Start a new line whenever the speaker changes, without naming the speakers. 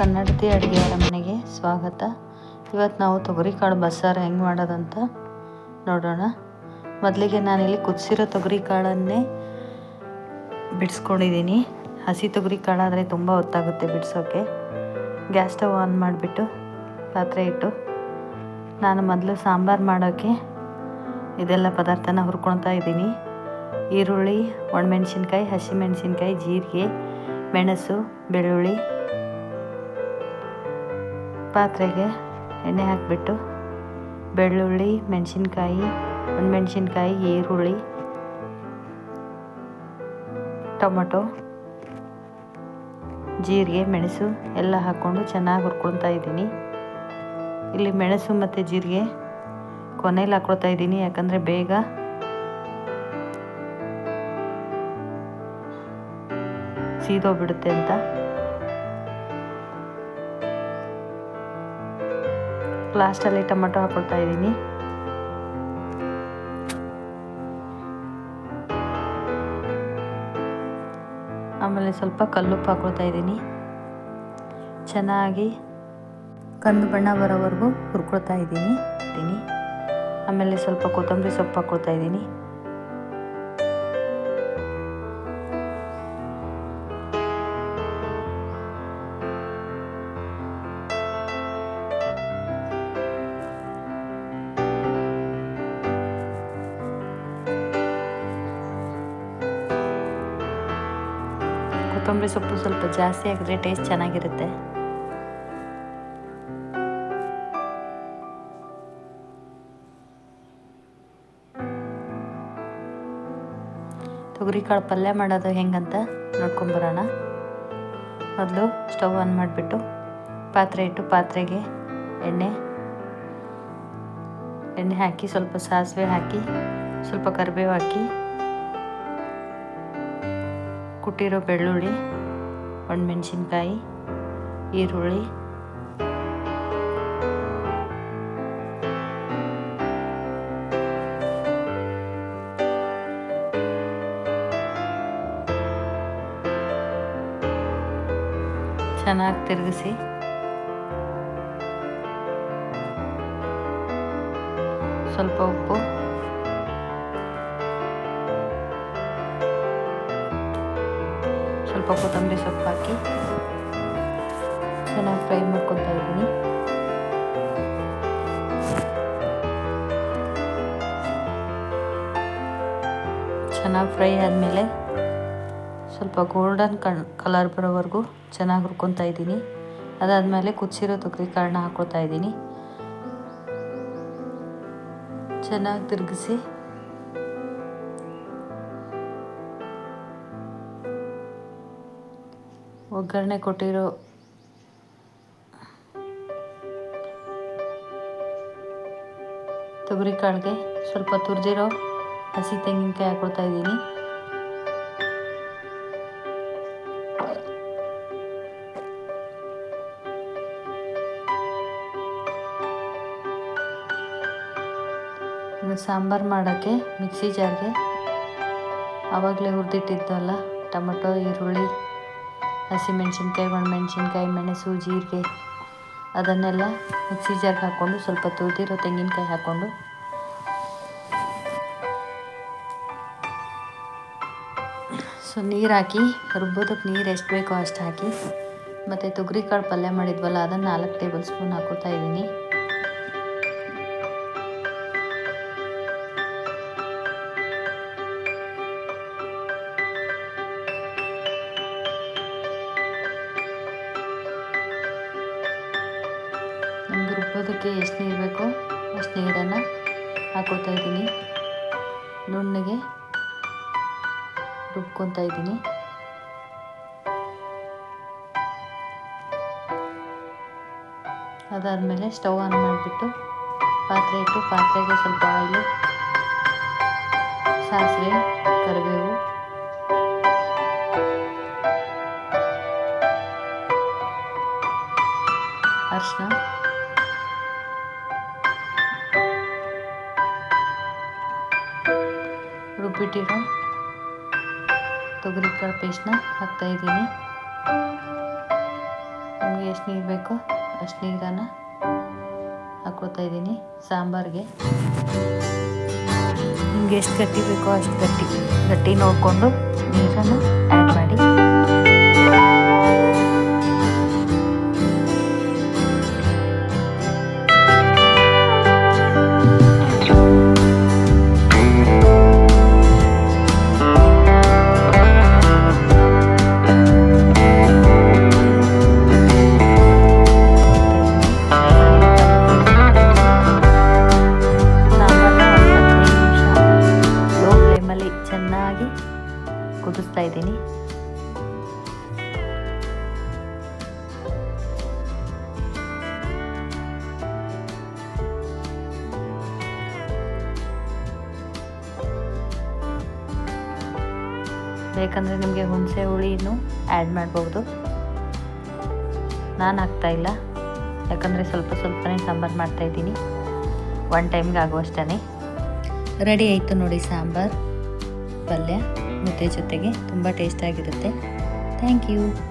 ಕನ್ನಡತಿ ಅಡುಗೆ ಮನೆಗೆ ಸ್ವಾಗತ. ಇವತ್ತು ನಾವು ತೊಗರಿಕಾಳು ಬಸ್ಸಾರು ಹೆಂಗೆ ಮಾಡೋದಂತ ನೋಡೋಣ. ಮೊದಲಿಗೆ ನಾನಿಲ್ಲಿ ಕುದಿಸಿರೋ ತೊಗರಿಕಾಳನ್ನೇ ಬಿಡಿಸ್ಕೊಂಡಿದ್ದೀನಿ. ಹಸಿ ತೊಗರಿಕಾಳಾದರೆ ತುಂಬ ಹೊತ್ತಾಗುತ್ತೆ ಬಿಡಿಸೋಕ್ಕೆ ಗ್ಯಾಸ್ ಸ್ಟವ್ ಆನ್ ಮಾಡಿಬಿಟ್ಟು ಪಾತ್ರೆ ಇಟ್ಟು ನಾನು ಮೊದಲು ಸಾಂಬಾರು ಮಾಡೋಕ್ಕೆ ಇದೆಲ್ಲ ಪದಾರ್ಥನ ಹುರ್ಕೊಳ್ತಾ ಇದ್ದೀನಿ. ಈರುಳ್ಳಿ, ಒಣಮೆಣ್ಸಿನ್ಕಾಯಿ, ಹಸಿಮೆಣ್ಸಿನ್ಕಾಯಿ, ಜೀರಿಗೆ, ಮೆಣಸು, ಬೆಳ್ಳುಳ್ಳಿ ಪಾತ್ರೆಗೆ ಎಣ್ಣೆ ಹಾಕಿಬಿಟ್ಟು, ಬೆಳ್ಳುಳ್ಳಿ, ಮೆಣಸಿನ್ಕಾಯಿ, ಒಂದು ಮೆಣಸಿನ್ಕಾಯಿ, ಈರುಳ್ಳಿ, ಟೊಮೊಟೊ, ಜೀರಿಗೆ, ಮೆಣಸು ಎಲ್ಲ ಹಾಕ್ಕೊಂಡು ಚೆನ್ನಾಗಿ ಹುರ್ಕೊಳ್ತಾ ಇದ್ದೀನಿ. ಇಲ್ಲಿ ಮೆಣಸು ಮತ್ತು ಜೀರಿಗೆ ಕೊನೆಯಲ್ಲಿ ಹಾಕ್ಕೊಳ್ತಾ ಇದ್ದೀನಿ, ಯಾಕಂದರೆ ಬೇಗ ಸೀದೋಗ್ಬಿಡುತ್ತೆ ಅಂತ. ಲಾಸ್ಟಲ್ಲಿ ಟೊಮೆಟೊ ಹಾಕೊಳ್ತಾ ಇದ್ದೀನಿ. ಆಮೇಲೆ ಸ್ವಲ್ಪ ಕಲ್ಲುಪ್ಪು ಹಾಕೊಳ್ತಾ ಇದ್ದೀನಿ. ಚೆನ್ನಾಗಿ ಕಂದು ಬಣ್ಣ ಬರೋವರೆಗೂ ಹುರ್ಕೊಳ್ತಾ ಇದ್ದೀನಿ. ಆಮೇಲೆ ಸ್ವಲ್ಪ ಕೊತ್ತಂಬರಿ ಸೊಪ್ಪು ಹಾಕೊಳ್ತಾ ಇದ್ದೀನಿ. ಕೊತ್ತಂಬರಿ ಸೊಪ್ಪು ಸ್ವಲ್ಪ ಜಾಸ್ತಿ ಹಾಕಿದ್ರೆ ಟೇಸ್ಟ್ ಚೆನ್ನಾಗಿರುತ್ತೆ. ತೊಗರಿಕಾಳು ಪಲ್ಯ ಮಾಡೋದು ಹೆಂಗಂತ ನೋಡ್ಕೊಂಬರೋಣ. ಮೊದಲು ಸ್ಟವ್ ಆನ್ ಮಾಡಿಬಿಟ್ಟು ಪಾತ್ರೆ ಇಟ್ಟು ಪಾತ್ರೆಗೆ ಎಣ್ಣೆ ಎಣ್ಣೆ ಹಾಕಿ ಸ್ವಲ್ಪ ಸಾಸಿವೆ ಹಾಕಿ ಸ್ವಲ್ಪ ಕರಿಬೇವು ಹಾಕಿ ಕುಟ್ಟಿರೋ ಬೆಳ್ಳುಳ್ಳಿ ಒಣಮೆಣ್ಸಿನ್ಕಾಯಿ ಈರುಳ್ಳಿ ಚೆನ್ನಾಗಿ ತಿರುಗಿಸಿ. ಸ್ವಲ್ಪ ಉಪ್ಪು. ಸ್ವಲ್ಪ ಕೊತ್ತಂಬರಿ ಸೊಪ್ಪು ಹಾಕಿ ಚೆನ್ನಾಗಿ ಫ್ರೈ ಮಾಡ್ಕೊತಾ ಇದ್ದೀನಿ. ಚೆನ್ನಾಗಿ ಫ್ರೈ ಆದಮೇಲೆ ಸ್ವಲ್ಪ ಗೋಲ್ಡನ್ ಕಣ್ ಕಲರ್ ಬರೋವರೆಗೂ ಚೆನ್ನಾಗಿ ಹುರ್ಕೊತಾ ಇದ್ದೀನಿ. ಅದಾದಮೇಲೆ ಕುದಿಸಿರೋ ತೊಗರಿ ಕಾಳನ್ನ ಹಾಕ್ಕೊಳ್ತಾ ಇದ್ದೀನಿ. ಚೆನ್ನಾಗಿ ತಿರುಗಿಸಿ ಒಗ್ಗರಣೆ ಕೊಟ್ಟಿರೋ ತೊಗರಿ ಕಾಳಿಗೆ ಸ್ವಲ್ಪ ತುರಿದಿರೋ ಹಸಿ ತೆಂಗಿನಕಾಯಿ ಹಾಕೊಳ್ತಾ ಇದ್ದೀನಿ. ಸಾಂಬಾರು ಮಾಡೋಕ್ಕೆ ಮಿಕ್ಸಿ ಜಾರ್ಗೆ ಆವಾಗಲೇ ಹುರಿದಿಟ್ಟಿದ್ದಲ್ಲ ಟೊಮೊಟೊ, ಈರುಳ್ಳಿ ಹಸಿಮೆಣ್ಸಿನ್ಕಾಯಿ ಒಣಮೆಣ್ಸಿನ್ಕಾಯಿ, ಮೆಣಸು, ಜೀರಿಗೆ ಅದನ್ನೆಲ್ಲ ಮಿಕ್ಸಿ ಜಾರ್ಗೆ ಹಾಕ್ಕೊಂಡು ಸ್ವಲ್ಪ ತುರಿದಿರೋ ತೆಂಗಿನಕಾಯಿ ಹಾಕ್ಕೊಂಡು ಸೊ, ನೀರು ಹಾಕಿ, ರುಬ್ಬೋದಕ್ಕೆ ನೀರು ಎಷ್ಟು ಬೇಕೋ ಅಷ್ಟು ಹಾಕಿ, ಮತ್ತು ತೊಗರಿಕಾಳು ಪಲ್ಯ ಮಾಡಿದ್ವಲ್ಲ, ಅದನ್ನು ನಾಲ್ಕು ಟೇಬಲ್ ಸ್ಪೂನ್ ಹಾಕೋತಾ ಇದ್ದೀನಿ. ನಮ್ಗೆ ರುಬ್ಬೋದಕ್ಕೆ ಎಷ್ಟು ನೀರು ಬೇಕೋ ಅಷ್ಟು ನೀರನ್ನು ಹಾಕೋತಾ ಇದ್ದೀನಿ. ನುಣ್ಣಗೆ ರುಬ್ಕೊತಾ ಇದ್ದೀನಿ. ಅದಾದಮೇಲೆ ಸ್ಟವ್ ಆನ್ ಮಾಡಿಬಿಟ್ಟು ಪಾತ್ರೆ ಇಟ್ಟು ಪಾತ್ರೆಗೆ ಸ್ವಲ್ಪ ಆಯಿಲು, ಸಾಸಿವೆ, ಕರಿಬೇವು ರುಬ್ಬಿಟ್ಟಿರೋ ತೊಗರಿಕಾಳು ಪೇಸ್ಟ್ನ ಹಾಕ್ತಾಯಿದ್ದೀನಿ ನಮಗೆ ಎಷ್ಟು ನೀರು ಬೇಕೋ ಅಷ್ಟು ನೀರನ್ನು ಹಾಕೋತಾ ಇದ್ದೀನಿ ಸಾಂಬಾರಿಗೆ. ನಿಮ್ಗೆ ಎಷ್ಟು ಗಟ್ಟಿ ಬೇಕೋ ಅಷ್ಟು ಗಟ್ಟಿ ಗಟ್ಟಿ ನೋಡಿಕೊಂಡು ನೀರನ್ನು ಆ್ಯಡ್ ಮಾಡಿ. ಲೋ ಚೆನ್ನಾಗಿ ಕುದಿಸ್ತಾ ಇದ್ದೀನಿ. ಬೇಕಂದರೆ ನಿಮಗೆ ಹುಣಸೆ ಹುಳಿನೂ ಆ್ಯಡ್ ಮಾಡ್ಬೋದು. ನಾನು ಹಾಕ್ತಾಯಿಲ್ಲ ಯಾಕಂದರೆ ಸ್ವಲ್ಪ ಸ್ವಲ್ಪನೇ ಸಾಂಬಾರು ಮಾಡ್ತಾಯಿದ್ದೀನಿ ಒನ್ ಟೈಮ್ಗೆ ಆಗುವಷ್ಟೇ ರೆಡಿ ಆಯಿತು ನೋಡಿ ಸಾಂಬಾರು. ಪಲ್ಯ ಮುದ್ದೆ ಜೊತೆಗೆ ತುಂಬ ಟೇಸ್ಟಾಗಿರುತ್ತೆ. Thank you.